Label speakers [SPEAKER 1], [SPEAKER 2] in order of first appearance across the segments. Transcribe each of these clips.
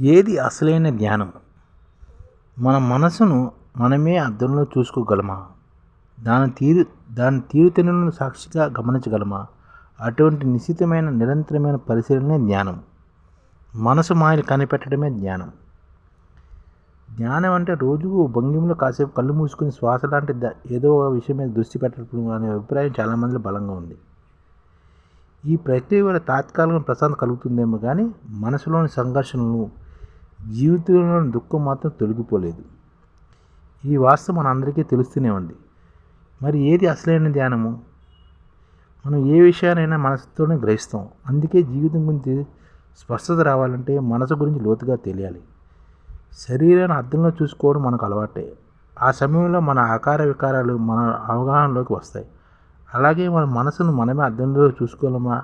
[SPEAKER 1] ఏది అసలైన ధ్యానం మన మనసును మనమే అద్దంలో చూసుకోగలమా? దాని తీరు దాని తీరుతెన్నులను సాక్షిగా గమనించగలమా? అటువంటి నిశ్చితమైన నిరంతరమైన పరిశీలనే ధ్యానం మనసు మాయలు కనిపెట్టడమే ధ్యానం ధ్యానం అంటే రోజు భంగిమలో కాసేపు కళ్ళు మూసుకుని శ్వాస లాంటి ఏదో ఒక విషయం మీద దృష్టి పెట్టడం అనే అభిప్రాయం చాలామందిలో బలంగా ఉంది. ఈ ప్రక్రియ వల్ల తాత్కాలిక ప్రశాంతత కలుగుతుందేమో కానీ మనసులోని సంఘర్షణలు జీవితంలోని దుఃఖం మాత్రం తొలగిపోలేదు. ఈ వాస్తవం మనందరికీ తెలుస్తూనే ఉంది. మరి ఏది అసలైన ధ్యానము? మనం ఏ విషయానైనా మనసుతోనే గ్రహిస్తాం. అందుకే జీవితం గురించి స్పష్టత రావాలంటే మనసు గురించి లోతుగా తెలియాలి. శరీరాన్ని అర్థంలో చూసుకోవడం మనకు అలవాటే. ఆ సమయంలో మన ఆకార వికారాలు మన అవగాహనలోకి వస్తాయి. అలాగే మన మనసును మనమే అర్థంలో చూసుకోలేమా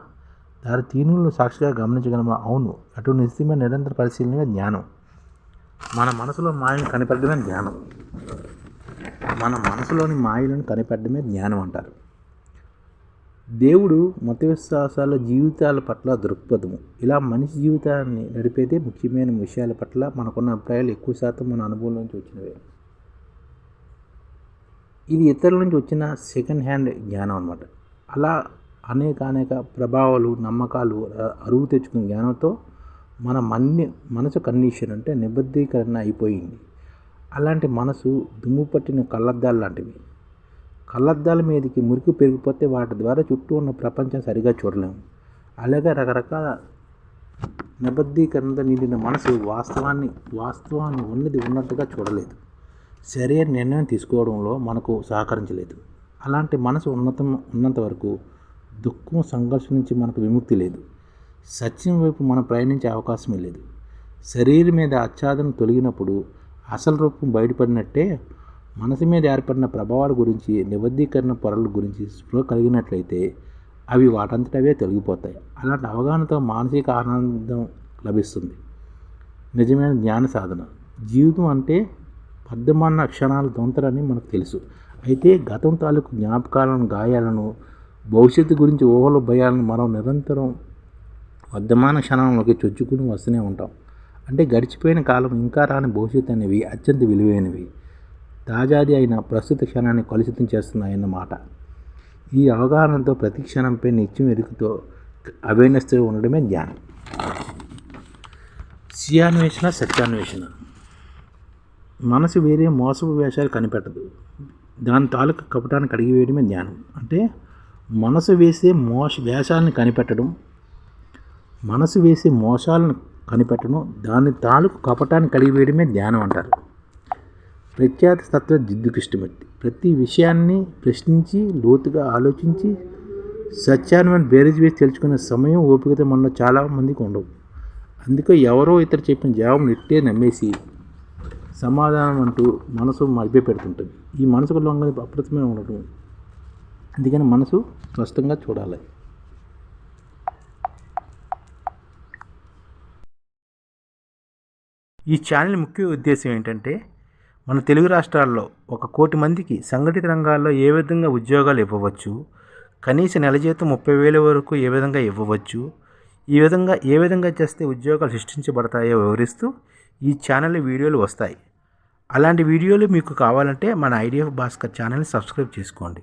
[SPEAKER 1] దాని తీనులను సాక్షిగా గమనించగలమా? అవును. అటు నిశ్చితమైన నిరంతర పరిశీలనగా జ్ఞానం. మన మనసులో మాయను కనిపెట్టడమే జ్ఞానం. మన మనసులోని మాయలను కనిపెట్టడమే జ్ఞానం అంటారు. దేవుడు మత విశ్వాసాల జీవితాల పట్ల దృక్పథము. ఇలా మనిషి జీవితాన్ని నడిపేదే ముఖ్యమైన విషయాల పట్ల మనకున్న అభిప్రాయాలు ఎక్కువ శాతం మన అనుభవం నుంచి వచ్చినవే. ఇది ఇతరుల నుంచి వచ్చిన సెకండ్ హ్యాండ్ జ్ఞానం అనమాట అలా అనేక అనేక ప్రభావాలు నమ్మకాలు అరువు తెచ్చుకున్న జ్ఞానంతో మన మన్ని మనసు కండిషన్ అంటే నిబద్ధీకరణ అయిపోయింది. అలాంటి మనసు దుమ్ము పట్టిన కళ్ళద్దాలు లాంటివి. కళ్ళద్దాల మీదకి మురికి పెరిగిపోతే వాటి ద్వారా చుట్టూ ఉన్న ప్రపంచం సరిగా చూడలేము. అలాగే రకరకాల నిబద్ధీకరణతో నిండిన మనసు వాస్తవాన్ని వాస్తవాన్ని ఉన్నది ఉన్నట్టుగా చూడలేదు. సరైన నిర్ణయం తీసుకోవడంలో మనకు సహకరించలేదు. అలాంటి మనసు ఉన్నతం ఉన్నంత వరకు దుఃఖం సంఘర్షణ నుంచి మనకు విముక్తి లేదు. సత్యం వైపు మనం ప్రయాణించే అవకాశమే లేదు. శరీరం మీద ఆచ్ఛాదన తొలగినప్పుడు అసలు రూపం బయటపడినట్టే మనసు మీద ఏర్పడిన ప్రభావాల గురించి నిబద్ధీకరణ పొరల గురించి స్పృహ కలిగినట్లయితే అవి వాటంతటవే తొలగిపోతాయి. అలాంటి అవగాహనతో మానసిక ఆనందం లభిస్తుంది. నిజమైన జ్ఞాన సాధన. జీవితం అంటే పద్దమాన క్షణాల దొంతరని మనకు తెలుసు. అయితే గతం తాలూకు జ్ఞాపకాలను గాయాలను భవిష్యత్తు గురించి ఊహలు భయాలను మనం నిరంతరం వర్ధమాన క్షణంలోకి చొచ్చుకుని వస్తూనే ఉంటాం. అంటే గడిచిపోయిన కాలం ఇంకా రాని భవిష్యత్తు అనేవి అత్యంత విలువైనవి. తాజాది అయిన ప్రస్తుత క్షణాన్ని కలుషితం చేస్తున్నాయన్నమాట ఈ అవగాహనతో ప్రతి క్షణంపై నిత్యం ఎరుకుతో అవేర్నెస్తో ఉండడమే ధ్యానం సియాన్వేషణ సత్యాన్వేషణ. మనసు వేరే మోసపు వేషాలు కనిపెట్టదు. దాని తాలూకు కపటాన్ని కడిగివేయడమే ధ్యానం అంటే మనసు వేసే మోస వేషాలను కనిపెట్టడం మనసు వేసే మోసాలను కనిపెట్టడం దాని తాలూకు కపటాన్ని కలిగివేయడమే ధ్యానం అంటారు. ప్రఖ్యాత తత్వ జిద్దు కృష్ణమూర్తి. ప్రతి విషయాన్ని ప్రశ్నించి లోతుగా ఆలోచించి సత్యాన్ని బేరేజ్ వేసి తెలుసుకునే సమయం ఓపికత మనలో చాలా మందికి ఉండవు. అందుకే ఎవరో ఇతరు చెప్పిన జవాబును ఇట్టే నమ్మేసి సమాధానం అంటూ మనసు మభ్య పెడుతుంటుంది ఈ మనసుకు లొంగని అప్రతమే ఉండటం అందుకని మనసు స్పష్టంగా చూడాలి. ఈ ఛానల్ ముఖ్య ఉద్దేశం ఏంటంటే మన తెలుగు రాష్ట్రాల్లో ఒక కోటి మందికి సంఘటిత రంగాల్లో ఏ విధంగా ఉద్యోగాలు ఇవ్వవచ్చు కనీస నెల జీతం ముప్పై వేల వరకు ఏ విధంగా ఇవ్వవచ్చు ఈ విధంగా ఏ విధంగా చేస్తే ఉద్యోగాలు సృష్టించబడతాయో వివరిస్తూ ఈ ఛానల్ వీడియోలు వస్తాయి. అలాంటి వీడియోలు మీకు కావాలంటే మన ఐడిఎఫ్ భాస్కర్ ఛానల్ని సబ్స్క్రైబ్ చేసుకోండి.